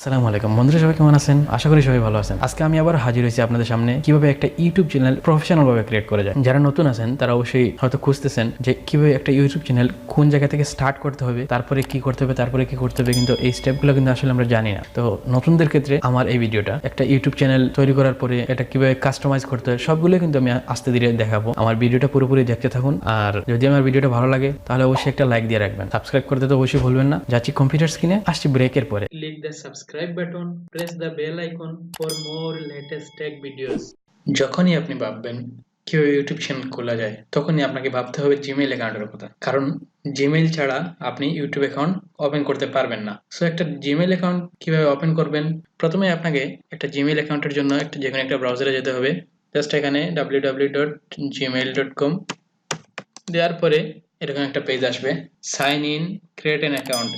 আসসালামু আলাইকুম। বন্ধুরা, সবাই কেমন আছেন? আশা করি সবাই ভালো আছেন। আজকে আমি আবার হাজির হয়েছি আপনাদের সামনে কীভাবে একটা ইউটিউব চ্যানেল প্রফেশনাল ভাবে ক্রিয়েট করা যায়। যারা নতুন আছেন, তারা অবশ্যই হয়তো খুঁজতেছেন যে কীভাবে একটা ইউটিউব চ্যানেল কোন জায়গা থেকে স্টার্ট করতে হবে, তারপরে কি করতে হবে, তারপরে কি করতে হবে, কিন্তু এই স্টেপগুলো কিন্তু আসলে আমরা জানি না। তো নতুনদের ক্ষেত্রে আমার এই ভিডিওটা, একটা ইউটিউব চ্যানেল তৈরি করার পরে এটা কীভাবে কাস্টমাইজ করতে হয়, সবগুলো কিন্তু আমি আস্তে ধীরে দেখাবো। আমার ভিডিওটা পুরোপুরি দেখতে থাকুন। আর যদি আমার ভিডিওটা ভালো লাগে, তাহলে অবশ্যই একটা লাইক দিয়ে রাখবেন। সাবস্ক্রাইব করতে তো অবশ্যই ভুলবেন না। যাচ্ছি কম্পিউটার স্ক্রিনে আসছি ব্রেকের পরে। Click the subscribe button, press the bell icon for more latest tech videos যখনই আপনি ভাববেন কীভাবে ইউটিউব চ্যানেল খোলা যায়, তখনই আপনাকে ভাবতে হবে জিমেইল অ্যাকাউন্টের কথা। কারণ জিমেইল ছাড়া আপনি ইউটিউব অ্যাকাউন্ট ওপেন করতে পারবেন না। সো একটা জিমেইল অ্যাকাউন্ট কীভাবে ওপেন করবেন? প্রথমে আপনাকে একটা জিমেইল অ্যাকাউন্টের জন্য একটা যে কোনো একটা ব্রাউজারে যেতে হবে। জাস্ট এখানে W W dot Gmail dot com দেওয়ার পরে এরকম একটা পেজ আসবে। Sign in create an account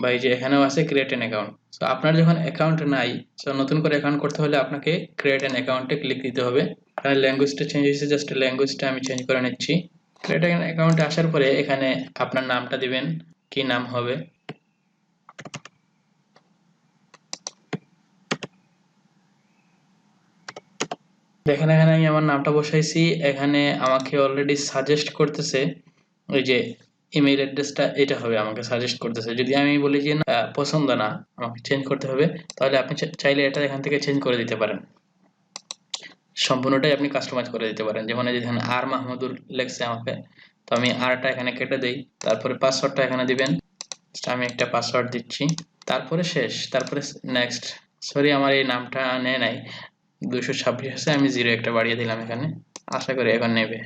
বা এই যে এখানেও আছে ক্রিয়েট অ্যান অ্যাকাউন্ট সো আপনার যখন অ্যাকাউন্ট নাই সো নতুন করে অ্যাকাউন্ট করতে হলে আপনাকে ক্রিয়েট অ্যান অ্যাকাউন্টে ক্লিক দিতে হবে। আর ল্যাঙ্গুয়েজটা চেঞ্জ হয়েছে জাস্ট ল্যাঙ্গুয়েজটা আমি চেঞ্জ করে নিচ্ছি। ক্রিয়েট অ্যান অ্যাকাউন্টে আসার পরে এখানে আপনার নামটা দিবেন, কি নাম হবে। দেখেন, এখানে আমি আমার নামটা বসাইছি। এখানে আমাকে অলরেডি সাজেস্ট করতেছে ওই যে ইমেইল অ্যাড্রেসটা এটা হবে আমাকে সাজেস্ট করতেছে। যদি আমি বলি যে না, পছন্দ না আমাকে চেঞ্জ করতে হবে তাহলে আপনি চাইলে এটা এখান থেকে চেঞ্জ করে দিতে পারেন। সম্পূর্ণটাই আপনি কাস্টমাইজ করে দিতে পারেন। যেমন এই যে এখানে আর মাহমুদুর লেখছে আমাকে তো আমি আরটা এখানে কেটে দেই তারপরে পাসওয়ার্ডটা এখানে দিবেন। আমি একটা পাসওয়ার্ড দিচ্ছি। তারপরে শেষ তারপরে নেক্সট সরি আমার এই নামটা নেয় নাই। দুশো ছাব্বিশ আছে আমি জিরো একটা বাড়িয়ে দিলাম এখানে। আশা করি এখন নেবে।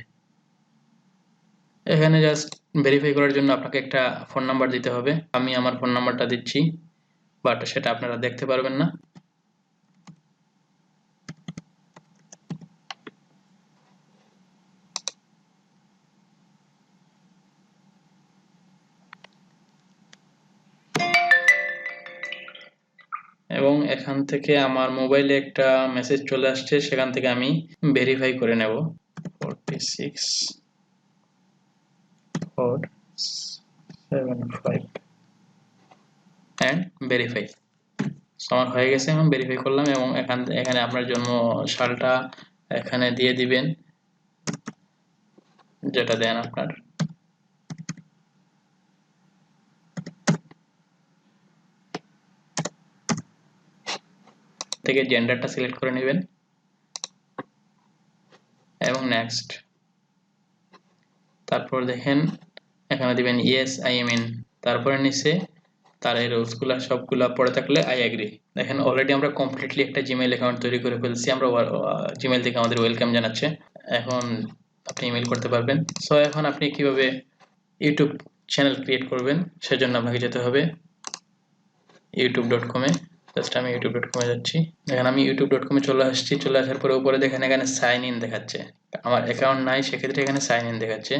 এখানে জাস্ট ভেরিফাই করার জন্য আপনাকে একটা ফোন নাম্বার দিতে হবে। আমি আমার ফোন নাম্বারটা দিচ্ছি বাট সেটা আপনারা দেখতে পারবেন না। এবং এখান থেকে আমার মোবাইলে একটা মেসেজ চলে আসছে, সেখান থেকে আমি ভেরিফাই করে নেব। Forty six seven five and verify আমার হয়ে গেছে এখন ভেরিফাই করলাম এবং এখান এখানে আপনার জন্ম সালটা এখানে দিয়ে দিবেন। যেটা দেন আপনার। থেকে জেন্ডারটা সিলেক্ট করে নেবেন। এবং নেক্সট তারপর দেখেন এখানে দিবেন ইয়েস আই এম ইন তারপরে নিচে তার এই রুলসগুলো সবগুলো পড়ে থাকলে আই অ্যাগ্রি দেখেন অলরেডি আমরা কমপ্লিটলি একটা জিমেইল অ্যাকাউন্ট তৈরি করে ফেলছি। আমরা জিমেইল থেকে আমাদের ওয়েলকাম জানাচ্ছে। এখন আপনি ইমেল করতে পারবেন। সো এখন আপনি কীভাবে ইউটিউব চ্যানেল ক্রিয়েট করবেন, সেজন্য আপনাকে যেতে হবে ইউটিউব ডট কমে জাস্ট আমি ইউটিউব ডট কমে যাচ্ছি। দেখেন, আমি ইউটিউব ডট কমে চলে আসছি। চলে আসার পরে উপরে দেখেন, এখানে সাইন ইন দেখাচ্ছে। আমার অ্যাকাউন্ট নাই, সেক্ষেত্রে এখানে সাইন ইন দেখাচ্ছে।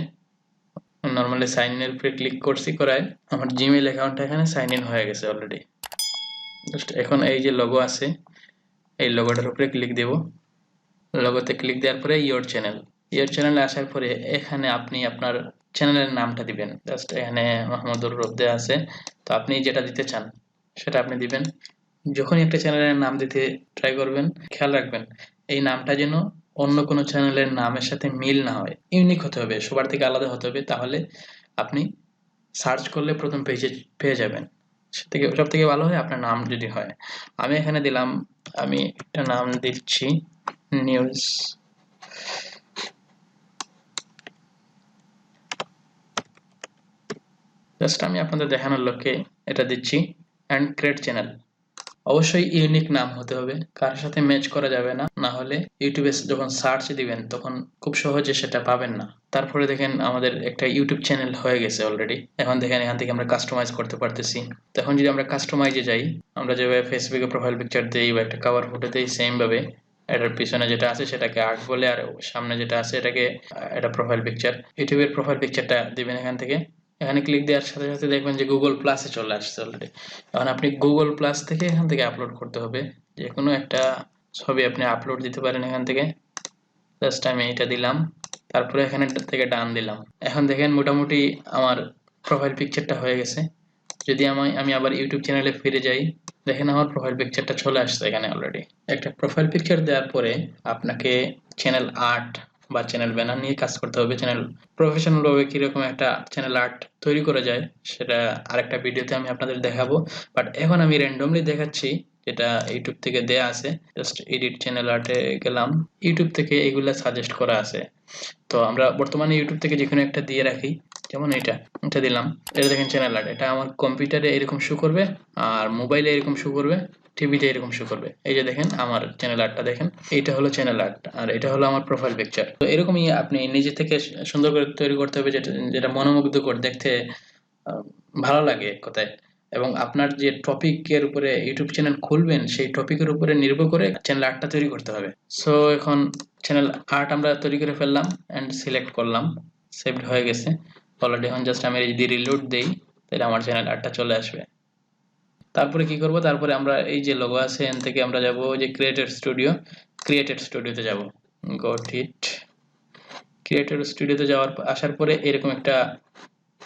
নর্মালি সাইন ইনের উপরে ক্লিক করছি করায় আমার জিমেইল অ্যাকাউন্টটা এখানে সাইন ইন হয়ে গেছে অলরেডি জাস্ট এখন এই যে লোগো আছে, এই লোগোটার উপরে ক্লিক দেব। লোগোতে ক্লিক দেওয়ার পরে ইয়োর চ্যানেল ইয়োর চ্যানেলে আসার পরে এখানে আপনি আপনার চ্যানেলের নামটা দিবেন। জাস্ট এখানে মাহমুদুর রব্দে আছে। তো আপনি যেটা দিতে চান, সেটা আপনি দিবেন। যখনই একটা চ্যানেলের নাম দিতে ট্রাই করবেন, খেয়াল রাখবেন, এই নামটা যেন অন্য কোনো চ্যানেলের নামের সাথে মিল না হয়। ইউনিক হতে হবে, সবার থেকে আলাদা হতে হবে। তাহলে আপনি সার্চ করলে প্রথম পেজে পেয়ে যাবেন। সে থেকে, সব থেকে ভালো হয় আপনার নাম যদি হয়। আমি এখানে দিলাম, আমি একটা নাম দিচ্ছি নিউজ জাস্ট আমি আপনাদের দেখানোর লক্ষ্যে এটা দিচ্ছি অ্যান্ড ক্রিয়েট চ্যানেল অবশ্যই ইউনিক নাম হতে হবে। কার সাথে ম্যাচ করা যাবে না। না হলে ইউটিউবে যখন সার্চ দিবেন, তখন খুব সহজে সেটা পাবেন না। তারপরে দেখেন আমাদের একটা ইউটিউব চ্যানেল হয়ে গেছে অলরেডি এখন দেখেন এখান থেকে আমরা কাস্টমাইজ করতে পারতেছি। তখন যদি আমরা কাস্টমাইজে যাই, আমরা যেভাবে ফেসবুকে প্রোফাইল পিকচার দিই বা একটা কাভার ফটো দিই সেম ভাবে এটার পিছনে যেটা আছে সেটাকে আর্ট বলে, আর সামনে যেটা আছে এটাকে এটা প্রোফাইল পিকচার ইউটিউবের প্রোফাইল পিকচারটা দিবেন এখান থেকে। এখানে ক্লিক দেওয়ার সাথে সাথে দেখবেন যে গুগল প্লাসে চলে আসছে অলরেডি এখন আপনি গুগল প্লাস থেকে এখান থেকে আপলোড করতে হবে। যে কোনো একটা ছবি আপনি আপলোড দিতে পারেন এখান থেকে। জাস্ট আমি এটা দিলাম। তারপরে এখানে থেকে ডান দিলাম। এখন দেখেন মোটামুটি আমার প্রোফাইল পিকচারটা হয়ে গেছে। যদি আমি আমি আবার ইউটিউব চ্যানেলে ফিরে যাই, দেখেন আমার প্রোফাইল পিকচারটা চলে আসছে এখানে অলরেডি একটা প্রোফাইল পিকচার দেওয়ার পরে আপনাকে চ্যানেল আর্ট বা চ্যানেল ব্যানার নিয়ে কাজ করতে হবে। চ্যানেল প্রফেশনাল ভাবে কীরকম একটা চ্যানেল আর্ট তৈরি করা যায়, সেটা আরেকটা ভিডিওতে আমি আপনাদের দেখাবো। বাট এখন আমি র্যান্ডমলি দেখাচ্ছি, যেটা ইউটিউব থেকে দেয়া আছে। জাস্ট এডিট চ্যানেল আর্টে গেলাম। ইউটিউব থেকে এগুলা সাজেস্ট করা আছে। তো আমরা বর্তমানে ইউটিউব থেকে যে কোনো একটা দিয়ে রাখি। যেমন এটা এটা দিলাম। এটা দেখেন চ্যানেল আর্ট এটা আমার কম্পিউটারে এরকম শো করবে, আর মোবাইলে এরকম শো করবে। টিভিতে এরকম শো করবে। এই যে দেখেন, আমার চ্যানেল আর্টটা দেখেন, এইটা হলো চ্যানেল আর্ট আর এটা হলো আমার প্রোফাইল পিকচার তো এরকমই আপনি নিজে থেকে সুন্দর করে তৈরি করতে হবে যেটা যেটা মনোমুগ্ধকর, দেখতে ভালো লাগে কথায়। এবং আপনার যে টপিকের উপরে ইউটিউব চ্যানেল খুলবেন, সেই টপিকের উপরে নির্ভর করে চ্যানেল আর্টটা তৈরি করতে হবে। সো এখন চ্যানেল আর্ট আমরা তৈরি করে ফেললাম অ্যান্ড সিলেক্ট করলাম। সেভড হয়ে গেছে। অলরেডি এখন জাস্ট আমি যদি রিলোড দেই, তাহলে আমার চ্যানেল আর্টটা চলে আসবে। তারপরে কি করব? তারপরে আমরা এই যে লোগো আছে এন থেকে আমরা যাব যে ক্রিয়েটেড স্টুডিও ক্রিয়েটেড স্টুডিওতে যাব। গট ইট ক্রিয়েটেড স্টুডিওতে যাওয়ার আসার পরে এরকম একটা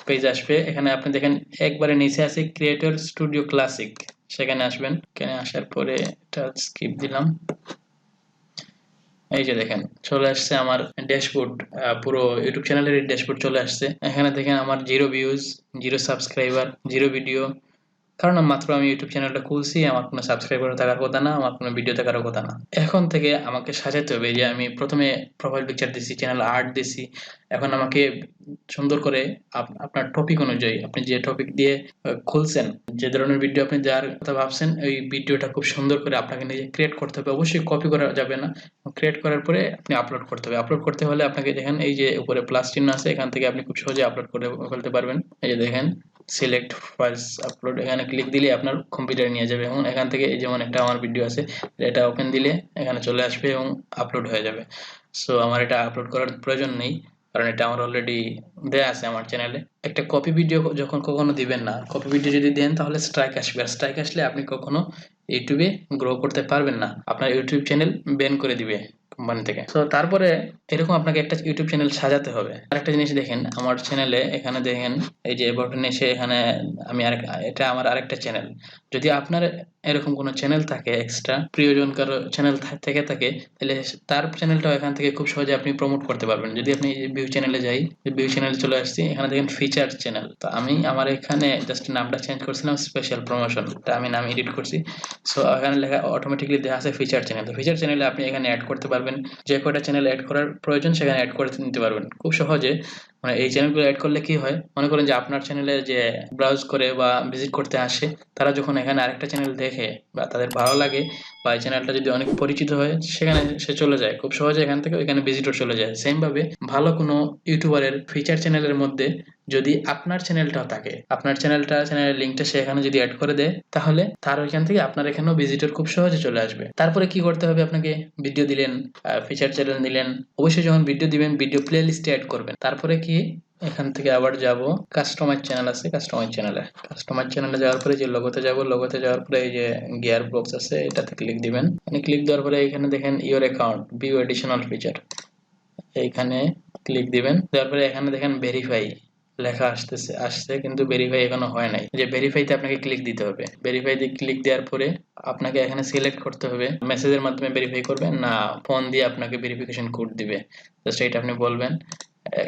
পেজ আসবে। এখানে আপনি দেখেন, একবারে নিচে আছে ক্রিয়েটর স্টুডিও ক্লাসিক সেখানে আসবেন। এখানে আসার পরে এটা স্কিপ দিলাম। এই যে দেখেন, চলে আসছে আমার ড্যাশবোর্ড পুরো ইউটিউব চ্যানেলের ড্যাশবোর্ড চলে আসছে। এখানে দেখেন আমার zero views zero subscriber zero video কারণ মাত্র আমি ইউটিউব চ্যানেলটা খুলছি, আমার কোনো সাবস্ক্রাইবার থাকার কথা না, আমার কোনো ভিডিও থাকার কথা না। এখন থেকে আমাকে সাজাতে হবে যে আমি প্রথমে প্রোফাইল পিকচার দিছি চ্যানেল আর্ট দিছি। এখন আমাকে সুন্দর করে আপনার টপিক অনুযায়ী, আপনি যে টপিক দিয়ে খুলছেন, যে ধরনের ভিডিও আপনি দেওয়ার কথা ভাবছেন, ওই ভিডিওটা খুব সুন্দর করে আপনাকে নিজে ক্রিয়েট করতে হবে। অবশ্যই কপি করা যাবে না। ক্রিয়েট করার পরে আপনি আপলোড করতে হবে। আপলোড করতে হলে আপনাকে দেখেন, এই যে উপরে প্লাস চিহ্ন আছে, এখান থেকে আপনি খুব সহজে আপলোড করে ফেলতে পারবেন। এই যে দেখেন সিলেক্ট ফাইলস আপলোড এখানে ক্লিক দিলে আপনার কম্পিউটারে নিয়ে যাবে এবং এখান থেকে যেমন একটা আমার ভিডিও আছে, এটা ওপেন দিলে এখানে চলে আসবে এবং আপলোড হয়ে যাবে। সো আমার এটা আপলোড করার প্রয়োজন নেই, কারণ এটা আমার অলরেডি দেয়া আছে আমার চ্যানেলে একটা কপি ভিডিও যখন কখনো দিবেন না কপি ভিডিও যদি দেন তাহলে স্ট্রাইক আসবে। আর স্ট্রাইক আসলে আপনি কখনো ইউটিউবে গ্রো করতে পারবেন না। আপনার ইউটিউব চ্যানেল ব্যান করে দিবে। কোম্পানি থেকে। তো তারপরে এরকম আপনাকে একটা ইউটিউব চ্যানেল সাজাতে হবে। আরেকটা জিনিস দেখেন, আমার চ্যানেলে এখানে দেখেন, এই যে বাটন এসে এখানে আমি আরেক, এটা আমার আরেকটা চ্যানেল যদি আপনার এরকম কোনো চ্যানেল থাকে এক্সট্রা প্রিয়জন কারও চ্যানেল থেকে থাকে, তাহলে তার চ্যানেলটাও এখান থেকে খুব সহজে আপনি প্রমোট করতে পারবেন। যদি আপনি ভিউ চ্যানেলে যাই ভিউ চ্যানেলে চলে আসছি, এখানে দেখেন ফিচার চ্যানেল তো আমি আমার এখানে জাস্ট নামটা চেঞ্জ করছিলাম স্পেশাল প্রমোশন আমি নাম এডিট করছি। সো এখানে লেখা অটোমেটিকলি দেখা আছে ফিচার চ্যানেল তো ফিচার চ্যানেলে আপনি এখানে অ্যাড করতে পারবেন। যে কয়টা চ্যানেল অ্যাড করার প্রয়োজন, সেখানে অ্যাড করে নিতে পারবেন। খুব সহজে মানে এই চ্যানেলগুলো অ্যাড করলে কি হয়? মনে করেন যে আপনার চ্যানেলে যে ব্রাউজ করে বা ভিজিট করতে আসে, তারা যখন এখানে আরেকটা চ্যানেল দেখে বা তাদের ভালো লাগে বা এই চ্যানেলটা যদি অনেক পরিচিত হয়, সেখানে সে চলে যায়। খুব সহজে এখান থেকে এখানে ভিজিটর চলে যায়। সেম ভাবে ভালো কোনো ইউটিউবারের ফিচার চ্যানেলের মধ্যে যদি আপনার চ্যানেলটাও থাকে, আপনার চ্যানেলটা চ্যানেলের লিঙ্কটা সে এখানে যদি অ্যাড করে দেয়, তাহলে তার ওইখান থেকে আপনার এখানেও ভিজিটর খুব সহজে চলে আসবে। তারপরে কি করতে হবে আপনাকে? ভিডিও দিলেন ফিচার চ্যানেল দিলেন অবশ্যই যখন ভিডিও দিবেন ভিডিও প্লে লিস্টে অ্যাড করবেন। তারপরে কি? এখান থেকে আবার যাব কাস্টমার চ্যানেল আছে কাস্টমার চ্যানেলে কাস্টমার চ্যানেলে যাওয়ার পরে যে লোগোতে যাব লোগোতে যাওয়ার পরে এই যে গিয়ার বক্স আছে, এটাতে ক্লিক দিবেন। মানে ক্লিক দেওয়ার পরে এখানে দেখেন your account view additional feature এইখানে ক্লিক দিবেন। তারপরে এখানে দেখেন ভেরিফাই লেখা আসতেছে, আসছে কিন্তু ভেরিফাই এখনও হয় নাই। যে ভেরিফাইতে আপনাকে ক্লিক দিতে হবে। ভেরিফাইতে ক্লিক দেওয়ার পরে আপনাকে এখানে সিলেক্ট করতে হবে। মেসেজের মাধ্যমে ভেরিফাই করবেন, না ফোন দিয়ে আপনাকে ভেরিফিকেশন কোড দিবে। জাস্ট এটা আপনি বলবেন,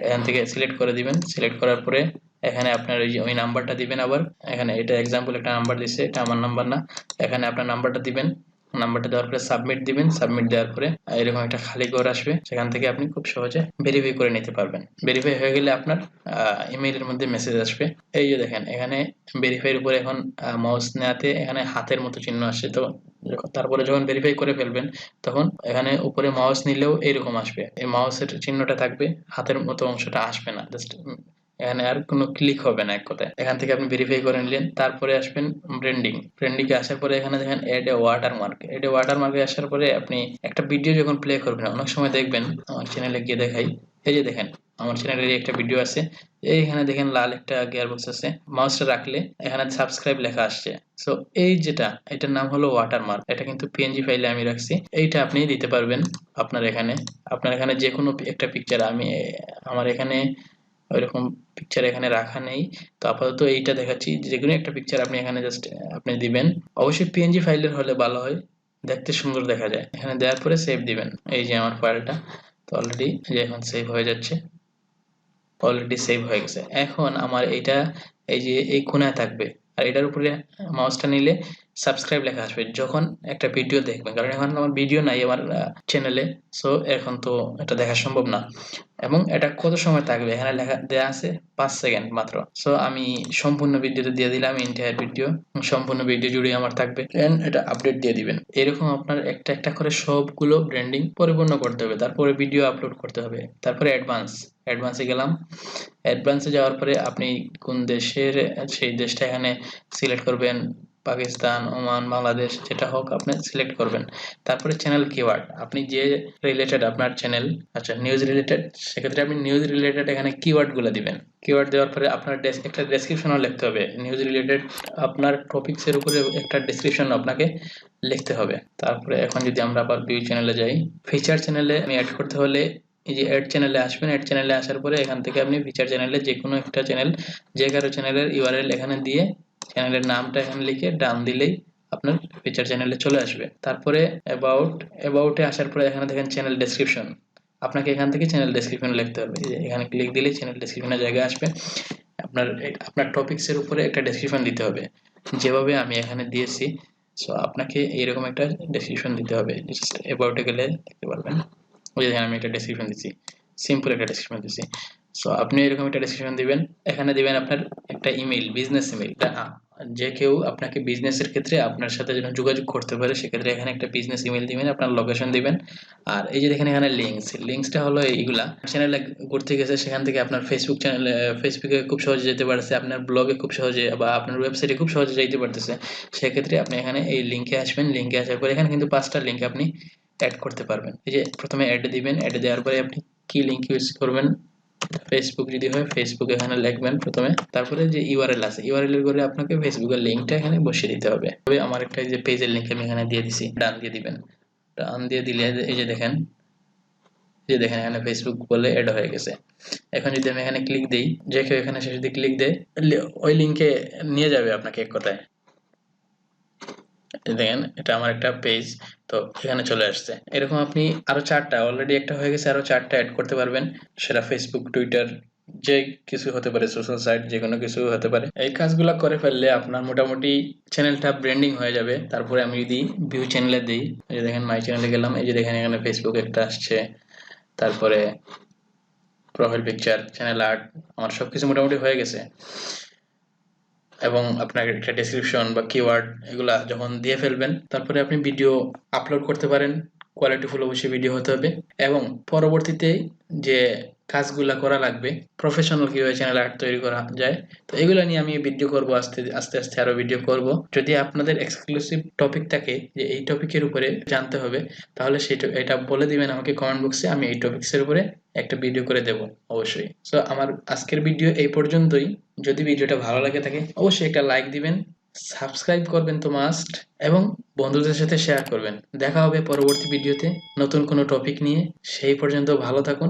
এখান থেকে সিলেক্ট করে দিবেন। সিলেক্ট করার পরে এখানে আপনার ওই ওই নাম্বারটা দিবেন আবার। এখানে এটা এক্সাম্পল একটা নাম্বার দিছে, এটা আমার নাম্বার না। এখানে আপনার নাম্বারটা দিবেন। নাম্বারটা দেওয়ার পরে সাবমিট দিবেন। সাবমিট দেওয়ার পরে এরকম একটা খালি ঘর আসবে। সেখান থেকে আপনি খুব সহজে ভেরিফাই করে নিতে পারবেন। ভেরিফাই হয়ে গেলে আপনার ইমেইলের মধ্যে মেসেজ আসবে। এই যে দেখেন, এখানে ভেরিফাইয়ের উপরে এখন মাউস নেওয়াতে এখানে হাতের মতো চিহ্ন আসছে তো তারপরে যখন ভেরিফাই করে ফেলবেন, তখন এখানে উপরে মাউস নিলেও এরকম আসবে। এই মাউসের চিহ্নটা থাকবে, হাতের মতো অংশটা আসবে না। জাস্ট এখানে আর কোনো ক্লিক হবে না এক কথায়। এখান থেকে আপনি ভেরিফাই করে নিলেন, তারপরে আসবেন ব্র্যান্ডিং ব্র্যান্ডিং এ আসার পরে এখানে দেখেন add a watermark add a water মার্কে আসার পরে আপনি একটা ভিডিও যখন প্লে করবেন, অনেক সময় দেখবেন, আমার চ্যানেলে গিয়ে দেখাই। এই যে দেখেন, আমার চ্যানেলের একটা ভিডিও আছে। এইখানে দেখেন লাল একটা গিয়ার বক্স আছে মাউসটা রাখলে এখানে সাবস্ক্রাইব লেখা আসছে। সো এই যেটা, এটার নাম হলো ওয়াটারমার্ক এটা কিন্তু পিএনজি ফাইলে আমি রাখছি। এইটা আপনি দিতে পারবেন আপনার এখানে। আপনার এখানে যে কোনো একটা পিকচার আমি, আমার এখানে ওইরকম পিকচার এখানে রাখা নেই। তো আপাতত এইটা দেখাচ্ছি। যে কোনো একটা পিকচার আপনি এখানে জাস্ট আপনি দিবেন। অবশ্যই পিএনজি ফাইলের হলে ভালো হয়। দেখতে সুন্দর দেখা যায়। এখানে দেওয়ার পরে সেভ দিবেন। এই যে আমার ফাইলটা তো অলরেডি যে এখন সেভ হয়ে যাচ্ছে। অলরেডি সেভ হয়ে গেছে। এখন আমার এটা এই যে এই কোনায় থাকবে। আর এটার উপরে মাউসটা নিলে সাবস্ক্রাইব লেখা আসবে যখন একটা ভিডিও দেখবেন। কারণ এখন আমার ভিডিও নাই আমার চ্যানেলে সো এখন তো এটা দেখা সম্ভব না। এবং এটা কত সময় থাকবে? এখানে লেখা দেওয়া আছে পাঁচ সেকেন্ড মাত্র। সো আমি সম্পূর্ণ ভিডিওতে দিয়ে দিলাম এন্টায়ার ভিডিও সম্পূর্ণ ভিডিও জুড়ে আমার থাকবে। দেন এটা আপডেট দিয়ে দিবেন। এরকম আপনার একটা একটা করে সবগুলো ব্র্যান্ডিং পরিপূর্ণ করতে হবে। তারপরে ভিডিও আপলোড করতে হবে। তারপরে অ্যাডভান্স অ্যাডভান্সে গেলাম। অ্যাডভান্সে যাওয়ার পরে আপনি কোন দেশের, সেই দেশটা এখানে সিলেক্ট করবেন। পাকিস্তান, ওমান, বাংলাদেশ, যেটা হোক আপনি সিলেক্ট করবেন। তারপরে চ্যানেল কিওয়ার্ড আপনি যে রিলেটেড আপনার চ্যানেল আচ্ছা নিউজ রিলেটেড সেক্ষেত্রে আপনি নিউজ রিলেটেড এখানে কিওয়ার্ডগুলো দিবেন। কিওয়ার্ড দেওয়ার পরে আপনার একটা ডেসক্রিপশনও লিখতে হবে। নিউজ রিলেটেড আপনার টপিকসের উপরে একটা ডেসক্রিপশন আপনাকে লিখতে হবে। তারপরে এখন যদি আমরা আবার ভিউ চ্যানেলে যাই ফিচার চ্যানেলে আমি অ্যাড করতে হলে এই যে অ্যাড চ্যানেলে আসবেন অ্যাড চ্যানেলে আসার পরে এখান থেকে আপনি ফিচার চ্যানেলে যে কোনো একটা চ্যানেল যে কারও চ্যানেলের ইউআরএল এখানে দিয়ে চ্যানেলের নামটা এখানে লিখে ডান দিলেই আপনার ফিচার চ্যানেলে চলে আসবে। তারপরে অ্যাবাউট অ্যাবাউটে আসার পরে এখানে দেখেন চ্যানেল ডেসক্রিপশন আপনাকে এখান থেকে চ্যানেল ডেসক্রিপশন লিখতে হবে। এখানে ক্লিক দিলেই চ্যানেল ডেসক্রিপশনের জায়গায় আসবে। আপনার আপনার টপিকসের উপরে একটা ডেসক্রিপশন দিতে হবে। যেভাবে আমি এখানে দিয়েছি সো আপনাকে এইরকম একটা ডেসক্রিপশন দিতে হবে। অ্যাবাউটে গেলে দেখতে পারবেন। ওই আমি একটা ডেসক্রিপশন দিচ্ছি। সিম্পল একটা ডেসক্রিপশন দিচ্ছি। সো আপনি এরকম একটা ডেসক্রিপশন দিবেন। এখানে দিবেন আপনার একটা ইমেল বিজনেস ইমেল যে কেউ আপনাকে বিজনেসের ক্ষেত্রে আপনার সাথে যেন যোগাযোগ করতে পারে, সেক্ষেত্রে এখানে একটা বিজনেস ইমেল দিবেন, আপনার লোকেশন দিবেন। আর এই যে দেখেন এখানে লিঙ্কস লিঙ্কসটা হলো এইগুলা। চ্যানেলে ঘুরতে গেছে, সেখান থেকে আপনার ফেসবুক চ্যানেলে ফেসবুকে খুব সহজে যেতে পারছে, আপনার ব্লগে খুব সহজে বা আপনার ওয়েবসাইটে খুব সহজে যেতে পারতেছে। সেক্ষেত্রে আপনি এখানে এই লিঙ্কে আসবেন লিঙ্কে আসার পরে এখানে কিন্তু পাঁচটা লিঙ্ক আপনি অ্যাড করতে পারবেন। এই যে প্রথমে অ্যাড দিবেন অ্যাড দেওয়ার পরে আপনি কি লিঙ্ক ইউজ করবেন? ফেসবুক যদি হয় ফেসবুক এখানে লিখবেন প্রথমে। তারপরে যে ইউআরএল আছে ইউআরএল এর করে আপনাকে ফেসবুকের লিঙ্কটা এখানে বসিয়ে দিতে হবে। তবে আমার একটা যে পেজের লিঙ্ক আমি এখানে দিয়ে দিছি, ডান দিয়ে দিবেন। ডান দিয়ে দিলে এই যে দেখেন যে দেখেন এখানে ফেসবুক বলে অ্যাড হয়ে গেছে। এখন যদি আমি এখানে ক্লিক দিই, যে কেউ এখানে সে যদি ক্লিক দেয় ওই লিঙ্কে নিয়ে যাবে আপনাকে এক কথায়। দেখেন এটা আমার একটা পেজ তো এখানে চলে আসছে। এরকম আপনি আরও চারটা অলরেডি একটা হয়ে গেছে, আরও চারটা অ্যাড করতে পারবেন। সেটা ফেসবুক টুইটার যে কিছু হতে পারে সোশ্যাল সাইট যে কোনো কিছু হতে পারে। এই কাজগুলো করে ফেললে আপনার মোটামুটি চ্যানেলটা ব্র্যান্ডিং হয়ে যাবে। তারপরে আমি যদি ভিউ চ্যানেলে দিই, এই যে দেখেন মাই চ্যানেলে গেলাম, এই যে দেখেন এখানে ফেসবুক একটা আসছে। তারপরে প্রোফাইল পিকচার চ্যানেল আর্ট আমার সবকিছু মোটামুটি হয়ে গেছে। এবং আপনার একটা ডেসক্রিপশন বা কিওয়ার্ড এগুলা যখন দিয়ে ফেলবেন, তারপরে আপনি ভিডিও আপলোড করতে পারেন। কোয়ালিটিফুল অবশ্যই ভিডিও হতে হবে। এবং পরবর্তীতে যে কাজগুলা করা লাগবে। প্রফেশনাল কীভাবে চ্যানেল আর্ট তৈরি করা যায়, তো এগুলো নিয়ে আমি ভিডিও করব আস্তে আস্তে আস্তে আরও ভিডিও করব। যদি আপনাদের এক্সক্লুসিভ টপিক থাকে যে এই টপিকের উপরে জানতে হবে, তাহলে সেটা, এটা বলে দিবেন আমাকে কমেন্ট বক্সে আমি এই টপিকসের উপরে একটা ভিডিও করে দেব, অবশ্যই। সো আমার আজকের ভিডিও এই পর্যন্তই। যদি ভিডিওটা ভালো লাগে থাকে, অবশ্যই একটা লাইক দিবেন সাবস্ক্রাইব করবেন তো মাস্ট এবং বন্ধুদের সাথে শেয়ার করবেন। দেখা হবে পরবর্তী ভিডিওতে নতুন কোনো টপিক নিয়ে। সেই পর্যন্ত ভালো থাকুন।